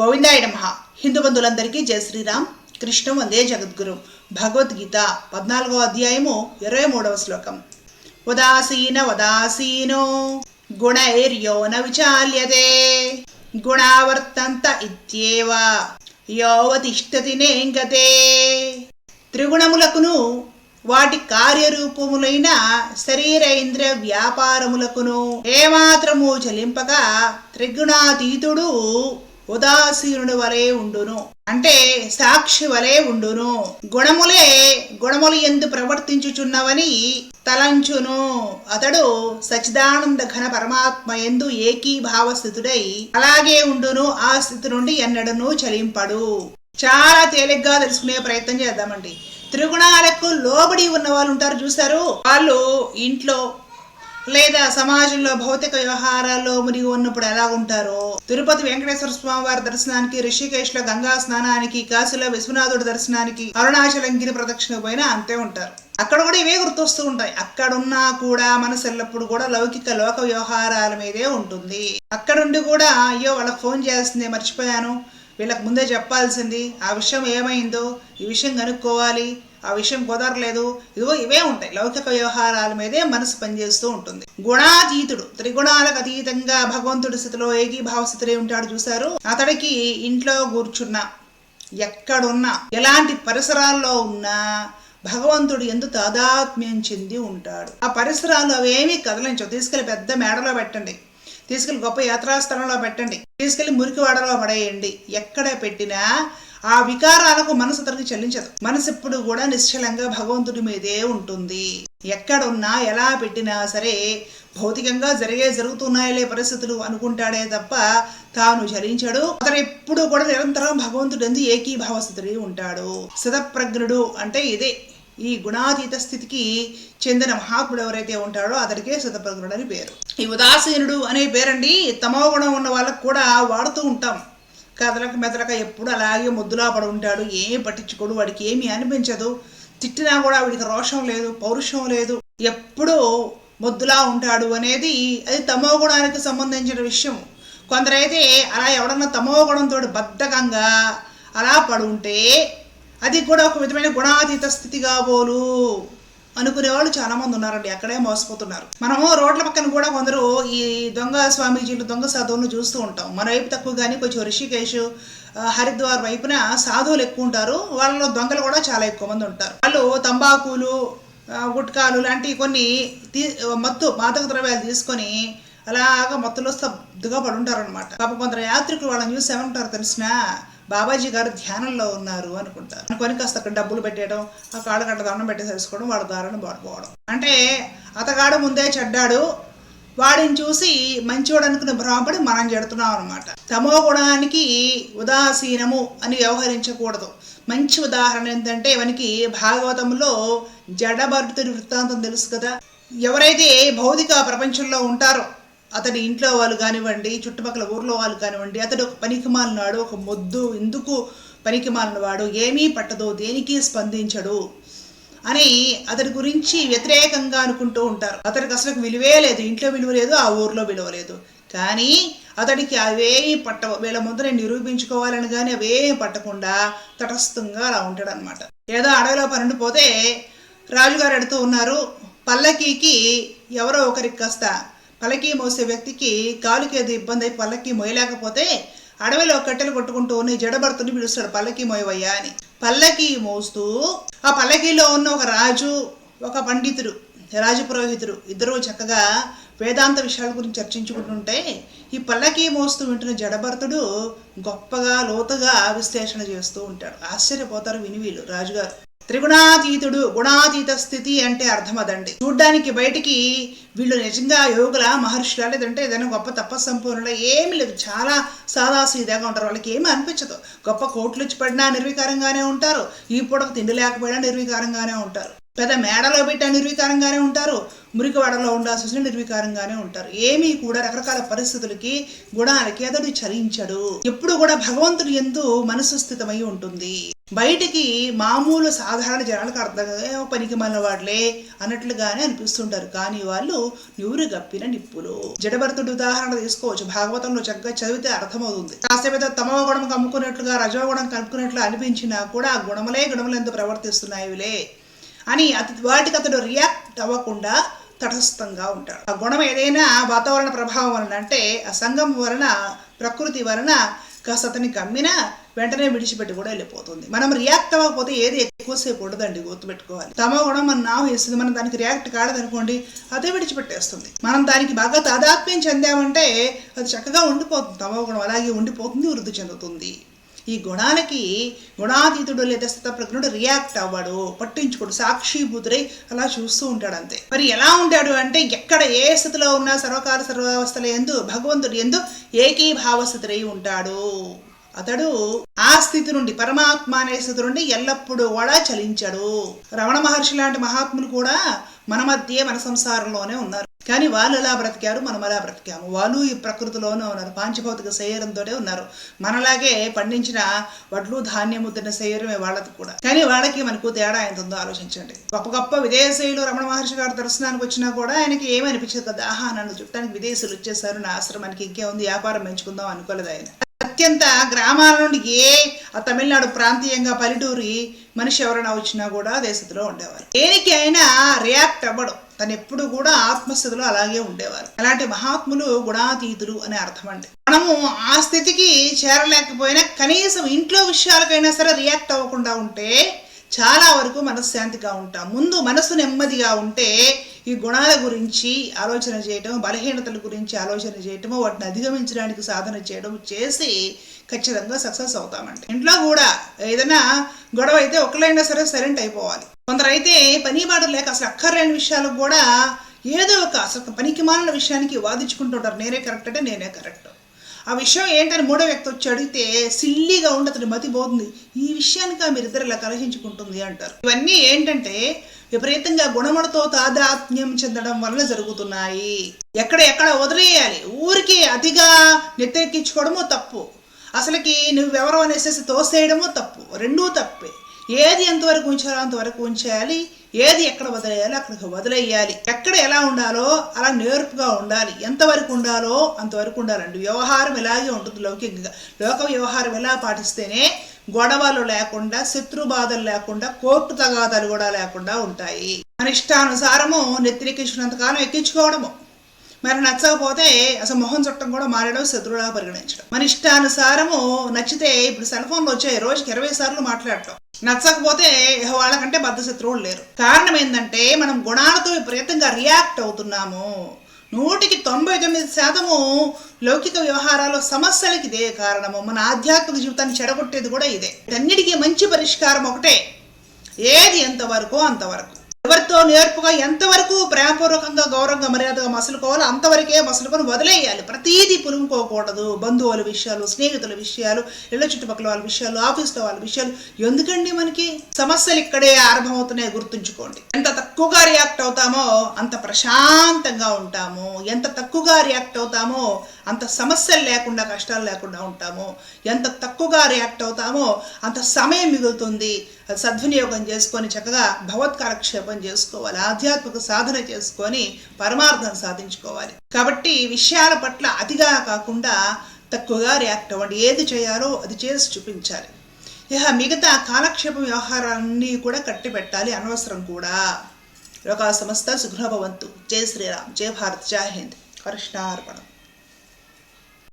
గోవిందాయ నమ. హిందూ బంధువులందరికీ జయ శ్రీరామ్. కృష్ణం వందే జగద్గురు. భగవద్గీత పద్నాలుగో అధ్యాయము ఇరవై మూడవ శ్లోకం. ఉదాసీన ఉదాసీనో గుణైర్యోన విచాల్యతే గుణావర్తంత ఇత్యేవ యోవతిష్టతి నేంగతే. త్రిగుణములకును వాటి కార్యరూపములైన శరీర ఇంద్ర వ్యాపారములకును ఏమాత్రము చలింపక త్రిగుణాతీతుడు ఉదాసీనుడు వలె ఉండును. అంటే సాక్షి వలె ఉండును. గుణములే గుణములు ఎందు ప్రవర్తించుచున్నవని తలంచును. అతడు సచిదానంద ఘన పరమాత్మ ఎందు ఏకీభావ స్థితుడై అలాగే ఉండును. ఆ స్థితి నుండి ఎన్నడను చలింపడు. చాలా తేలిగ్గా తెలుసుకునే ప్రయత్నం చేద్దామండి. త్రిగుణాలకు లోబడి ఉన్న వాళ్ళు ఉంటారు చూసారు వాళ్ళు ఇంట్లో లేదా సమాజంలో భౌతిక వ్యవహారాల్లో మునిగి ఉన్నప్పుడు ఎలా ఉంటారో తిరుపతి వెంకటేశ్వర స్వామి వారి దర్శనానికి రిషికేశ్లో గంగా స్నానానికి కాశీలో విశ్వనాథుడి దర్శనానికి అరుణాచలం గిరి ప్రదక్షిణ పోయినా అంతే ఉంటారు. అక్కడ కూడా ఇవే గుర్తొస్తూ ఉంటాయి. అక్కడున్నా కూడా మనసు ఎల్లప్పుడు కూడా లౌకిక లోక వ్యవహారాల మీదే ఉంటుంది. అక్కడుండి కూడా అయ్యో వాళ్ళకి ఫోన్ చేస్తుంది మర్చిపోయాను. వీళ్ళకి ముందే చెప్పాల్సింది ఆ విషయం ఏమైందో ఈ విషయం కనుక్కోవాలి ఆ విషయం కుదరలేదు. ఇదిగో ఇవే ఉంటాయి. లౌకిక వ్యవహారాల మీదే మనసు పనిచేస్తూ ఉంటుంది. గుణాతీతుడు త్రిగుణాలకు అతీతంగా భగవంతుడి స్థితిలో ఏకీభావ స్థితిలో ఉంటాడు చూశారు? అతడికి ఇంట్లో కూర్చున్న ఎక్కడున్నా ఎలాంటి పరిసరాల్లో ఉన్నా భగవంతుడు ఎందు తాదాత్మ్యం చెంది ఉంటాడు. ఆ పరిసరాలు అవేమీ కదలించవు. తీసుకెళ్ళి పెద్ద మేడలో పెట్టండి. తీసుకెళ్ళి గొప్ప యాత్రాస్థలంలో పెట్టండి. తీసుకెళ్ళి మురికివాడలో పడేయండి. ఎక్కడ పెట్టినా ఆ వికారాలకు మనసు అతనికి చెల్లించదు. మనసు ఎప్పుడు కూడా నిశ్చలంగా భగవంతుడి మీదే ఉంటుంది. ఎక్కడున్నా ఎలా పెట్టినా సరే భౌతికంగా జరిగే జరుగుతున్నాయలే పరిస్థితులు అనుకుంటాడే తప్ప తాను చరించడు అతను ఎప్పుడు కూడా నిరంతరం భగవంతుడు ఎందు ఏకీభావ స్థితుడి ఉంటాడు. సతప్రజ్ఞుడు అంటే ఇదే. ఈ గుణాతీత స్థితికి చెందిన మహాత్ముడు ఎవరైతే ఉంటాడో అతడికే సతప్రజ్ఞుడు అని పేరు. ఈ ఉదాసీనుడు అనే పేరండి తమో గుణం ఉన్న వాళ్ళకు కూడా వాడుతూ ఉంటాం. కదలక మెదలక ఎప్పుడు అలాగే ముద్దులా పడి ఉంటాడు. ఏం పట్టించుకోడు. వాడికి ఏమీ అనిపించదు. తిట్టినా కూడా వాడికి రోషం లేదు పౌరుషం లేదు. ఎప్పుడూ ముద్దులా ఉంటాడు అనేది అది తమో గుణానికి సంబంధించిన విషయం. కొందరైతే అలా ఎవడన్నా తమో గుణంతో బద్ధకంగా అలా పడు ఉంటే అది కూడా ఒక విధమైన గుణాతీత స్థితి కాబోలు అనుకునే వాళ్ళు చాలా మంది ఉన్నారండి. అక్కడే మోసపోతున్నారు. మనము రోడ్ల పక్కన కూడా కొందరు ఈ దొంగ స్వామీజీలు దొంగ సాధువులను చూస్తూ ఉంటాం. మన వైపు తక్కువ కానీ కొంచెం రిషికేశ్ హరిద్వార్ వైపున సాధువులు ఎక్కువ ఉంటారు. వాళ్ళలో దొంగలు కూడా చాలా ఎక్కువ మంది ఉంటారు. వాళ్ళు తంబాకులు గుట్కాలు లాంటి కొన్ని తీ మత్తు మాదక ద్రవ్యాలు తీసుకొని అలాగా మత్తులో స్తబ్దుగా పడి ఉంటారు అనమాట పాప కొందరు యాత్రికులు వాళ్ళని చూసి ఏమంటారు తెలిసినా బాబాజీ గారు ధ్యానంలో ఉన్నారు అనుకుంటారు. అనుకొని కాస్త అక్కడ డబ్బులు పెట్టేయడం ఆ కాళ్ళు గంట దండం పెట్టేసేసుకోవడం వాడు దారిని పడిపోవడం అంటే అతగాడు ముందే చెడ్డాడు వాడిని చూసి మంచివాడు అనుకుని భ్రమపడి మనం చెడుతున్నాం అనమాట తమో గుణానికి ఉదాసీనము అని వ్యవహరించకూడదు. మంచి ఉదాహరణ ఏంటంటే మనకి భాగవతంలో జడభర్తుడి వృత్తాంతం తెలుసు కదా. ఎవరైతే భౌతిక ప్రపంచంలో ఉంటారో అతడి ఇంట్లో వాళ్ళు కానివ్వండి చుట్టుపక్కల ఊర్లో వాళ్ళు కానివ్వండి అతడు ఒక పనికిమాలినాడు ఒక మొద్దు ఎందుకు పనికి వాడు ఏమీ పట్టదు దేనికి స్పందించడు అని అతడి గురించి వ్యతిరేకంగా అనుకుంటూ ఉంటారు. అతడికి అసలు విలువే లేదు ఇంట్లో విలువ లేదు ఆ ఊర్లో విలువ లేదు. కానీ అతడికి అవేమీ పట్టవు వీళ్ళ ముందు నేను నిరూపించుకోవాలని కానీ అవేమీ పట్టకుండా తటస్థంగా అలా ఉంటాడు అనమాట ఏదో అడవిలో పనుండి పోతే రాజుగారు ఎడుతూ ఉన్నారు పల్లకీకి ఎవరో ఒకరికి కాస్త పలకీ మోసే వ్యక్తికి కాలుకి ఏదో ఇబ్బంది అయి పల్లకీ మోయలేకపోతే అడవిలో కట్టెలు కొట్టుకుంటూ ఉన్న జడబడుతుని పిలుస్తాడు పల్లకీ మోయవయ్యా అని. పల్లకీ మోస్తూ ఆ పల్లకీలో ఉన్న ఒక రాజు ఒక పండితుడు రాజపురోహితుడు ఇద్దరూ చక్కగా వేదాంత విషయాల గురించి చర్చించుకుంటుంటే ఈ పల్లకీ మోస్తూ వింటున్న జడభర్తుడు గొప్పగా లోతుగా విశ్లేషణ చేస్తూ ఉంటాడు. ఆశ్చర్యపోతారు విని వీళ్ళు రాజుగారు. త్రిగుణాతీతుడు గుణాతీత స్థితి అంటే అర్థం అదండి చూడ్డానికి బయటికి వీళ్ళు నిజంగా యోగుల మహర్షుల లేదంటే ఏదైనా గొప్ప తప్ప తపస్సంపూర్ణుల ఏమి లేదు. చాలా సాదాసీదాగా ఉంటారు. వాళ్ళకి ఏమీ అనిపించదు. గొప్ప కోట్లు ఇచ్చి పడినా నిర్వికారంగానే ఉంటారు. ఈ పూటకు తిండి లేకపోయినా నిర్వికారంగానే ఉంటారు. పెద్ద మేడలో పెట్టి నిర్వికారంగానే ఉంటారు మురికివాడలో ఉండాల్సి వచ్చిన నిర్వికారంగానే ఉంటారు. ఏమీ కూడా రకరకాల పరిస్థితులకి గుణాలకి అతడు చలించడు. ఎప్పుడు కూడా భగవంతుడు ఎందు మనసు స్థితమై ఉంటుంది. బయటికి మామూలు సాధారణ జనాలకు అర్థం పనికి మన వాడులే అన్నట్లుగానే అనిపిస్తుంటారు. కానీ వాళ్ళు నూరు గప్పిన నిప్పులు. జడభరతుడు ఉదాహరణ తీసుకోవచ్చు. భాగవతంలో చక్కగా చదివితే అర్థమవుతుంది. కాసేపు తమవ గుణం కమ్ముకున్నట్లుగా రజోగుణం కలుపుకున్నట్లు అనిపించినా కూడా ఆ గుణములే గుణములు ప్రవర్తిస్తున్నాయిలే. అని అతి వాటికి అతడు రియాక్ట్ అవ్వకుండా తటస్థంగా ఉంటాడు. ఆ గుణం ఏదైనా వాతావరణ ప్రభావం వలన అంటే ఆ సంఘం వలన ప్రకృతి వలన కాస్త అతని గమ్మినా వెంటనే విడిచిపెట్టి కూడా వెళ్ళిపోతుంది. మనం రియాక్ట్ అవ్వకపోతే ఏది ఎక్కువసేపు ఉండదండి గుర్తుపెట్టుకోవాలి. తమ గుణం మనం నావు వేస్తుంది మనం దానికి రియాక్ట్ కాలేదనుకోండి అదే విడిచిపెట్టేస్తుంది. మనం దానికి బాగా తాదాత్మ్యం చెందామంటే అది చక్కగా ఉండిపోతుంది. తమ గుణం అలాగే ఉండిపోతుంది వృద్ధి చెందుతుంది. ఈ గుణాలకి గుణాతీతుడు లేదా స్థితప్రజ్ఞుడు రియాక్ట్ అవ్వడు పట్టించుకోడు సాక్షిభూతుడై అలా చూస్తూ ఉంటాడు అంతే. మరి ఎలా ఉంటాడు అంటే ఎక్కడ ఏ స్థితిలో ఉన్నా సర్వకాల సర్వావస్థల ఎందు భగవంతుడు ఎందు ఏకీభావస్థితుడై ఉంటాడు. అతడు ఆ స్థితి నుండి పరమాత్మ అనే స్థితి నుండి ఎల్లప్పుడూ కూడా చలించడు. రమణ మహర్షి లాంటి మహాత్ములు కూడా మన మధ్య మన సంసారంలోనే ఉన్నారు. కానీ వాళ్ళు ఎలా బ్రతికారు? మనం ఎలా బ్రతికాము? వాళ్ళు ఈ ప్రకృతిలోనే ఉన్నారు. పాంచభౌతిక శరీరంతో ఉన్నారు. మనలాగే పండించిన వడ్లు ధాన్యం ముద్దిన శరీరమే వాళ్ళది కూడా. కానీ వాళ్ళకి మనకు తేడా ఎంత ఉందో ఆలోచించండి. గొప్ప గొప్ప విదేశీయులు రమణ మహర్షి గారి దర్శనానికి వచ్చినా కూడా ఆయనకి ఏమనిపించదు కదా? ఆహా నన్ను చుట్టానికి విదేశీయులు వచ్చేసారు నా ఆశ్రమానికి ఇంకే ఉంది. వ్యాపారం పెంచుకుందాం అనుకోలేదు ఆయన. అత్యంత గ్రామాల నుండి ఏ ఆ తమిళనాడు ప్రాంతీయంగా పల్లెటూరి మనిషి ఎవరైనా వచ్చినా కూడా దేశంలో ఉండేవారు. దేనికి అయినా రియాక్ట్ అవ్వడం. తను ఎప్పుడు కూడా ఆత్మస్థితిలో అలాగే ఉండేవారు. అలాంటి మహాత్ములు గుణాతీతులు అనే అర్థం అండి మనము ఆ స్థితికి చేరలేకపోయినా కనీసం ఇంట్లో విషయాలకైనా సరే రియాక్ట్ అవ్వకుండా ఉంటే చాలా వరకు మనశ్శాంతిగా ఉంటాం. ముందు మనసు నెమ్మదిగా ఉంటే ఈ గుణాల గురించి ఆలోచన చేయటం బలహీనతల గురించి ఆలోచన చేయటము వాటిని అధిగమించడానికి సాధన చేయడం చేసి ఖచ్చితంగా సక్సెస్ అవుతామండి. ఇంట్లో కూడా ఏదైనా గొడవ అయితే ఒకళ్ళైనా సరే సైలెంట్ అయిపోవాలి. కొందరైతే పని బాట లేక అసలు అక్కర్లేని విషయాలు కూడా ఏదో ఒక అసలు పనికి మాలిన విషయానికి వాదించుకుంటుంటారు నేనే కరెక్ట్ అంటే నేనే కరెక్ట్ ఆ విషయం ఏంటని మూడో వ్యక్తి వచ్చి అడిగితే సిల్లీగా ఉండి అతని మతి పోతుంది. ఈ విషయానికి మీరిద్దరు ఇలా కలహించుకుంటుంది అంటారు. ఇవన్నీ ఏంటంటే విపరీతంగా గుణములతో తాదాత్మ్యం చెందడం వల్ల జరుగుతున్నాయి. ఎక్కడ ఎక్కడ వదిలేయాలి. ఊరికి అతిగా నెత్తెక్కించుకోవడము తప్పు. అసలుకి నువ్వెవరో అనేసి తోసేయడము తప్పు. రెండూ తప్పే. ఏది ఎంతవరకు ఉంచాలో అంతవరకు ఉంచేయాలి ఏది ఎక్కడ వదిలేయాలి అక్కడికి వదిలేయాలి. ఎక్కడ ఎలా ఉండాలో అలా నేర్పుగా ఉండాలి. ఎంతవరకు ఉండాలో అంతవరకు ఉండాలండి వ్యవహారం ఇలాగే ఉంటుంది లౌకికంగా. లోక వ్యవహారం ఎలా పాటిస్తేనే గొడవలు లేకుండా శత్రు బాధలు లేకుండా కోర్టు తగాదాలు కూడా లేకుండా ఉంటాయి. మన ఇష్టానుసారము నెత్తిరెక్కించినంత కాలం ఎక్కించుకోవడము. మరి నచ్చకపోతే అసలు మొహం చుట్టం కూడా మారడం శత్రువులా పరిగణించడం. మన ఇష్టానుసారము నచ్చితే ఇప్పుడు సెల్ ఫోన్లు వచ్చాయి రోజుకి ఇరవై సార్లు మాట్లాడటం. నచ్చకపోతే వాళ్ళకంటే బద్ద శత్రువులు లేరు. కారణం ఏంటంటే మనం గుణాలతో విపరీతంగా రియాక్ట్ అవుతున్నాము. నూటికి తొంభై తొమ్మిది శాతము లౌకిక వ్యవహారాల సమస్యలకి ఇదే కారణము. మన ఆధ్యాత్మిక జీవితాన్ని చెడగొట్టేది కూడా ఇదే. అన్నిటికీ మంచి పరిష్కారం ఒకటే. ఏది ఎంతవరకు అంతవరకు. ఎవరితో నేర్పుగా ఎంతవరకు ప్రేమపూర్వకంగా గౌరవంగా మర్యాదగా మసలుకోవాలో అంతవరకే మసలుకొని వదిలేయాలి. ప్రతీది పులుముకోకూడదు. బంధువుల విషయాలు స్నేహితుల విషయాలు ఇళ్ళ చుట్టుపక్కల వాళ్ళ విషయాలు ఆఫీస్లో వాళ్ళ విషయాలు. ఎందుకండి మనకి సమస్యలు ఇక్కడే ఆరంభమవుతున్నాయి గుర్తుంచుకోండి. ఎంత తక్కువగా రియాక్ట్ అవుతామో అంత ప్రశాంతంగా ఉంటాము. ఎంత తక్కువగా రియాక్ట్ అవుతామో అంత సమస్యలు లేకుండా కష్టాలు లేకుండా ఉంటాము. ఎంత తక్కువగా రియాక్ట్ అవుతామో అంత సమయం మిగులుతుంది. సద్వినియోగం చేసుకొని చక్కగా భగవత్కాలక్షేపం చేసుకోవాలి ఆధ్యాత్మిక సాధన చేసుకొని పరమార్థం సాధించుకోవాలి. కాబట్టి విషయాల పట్ల అతిగా కాకుండా తక్కువగా రియాక్ట్ అవ్వండి. ఏది చేయాలో అది చేసి చూపించాలి. ఇక మిగతా కాలక్షేప వ్యవహారాలన్నీ కూడా కట్టి పెట్టాలి అనవసరం కూడా. లోకా సంస్థ సుఖభవంతు జై శ్రీరామ్. జై భారత్. జై హింద్. కృష్ణార్పణం.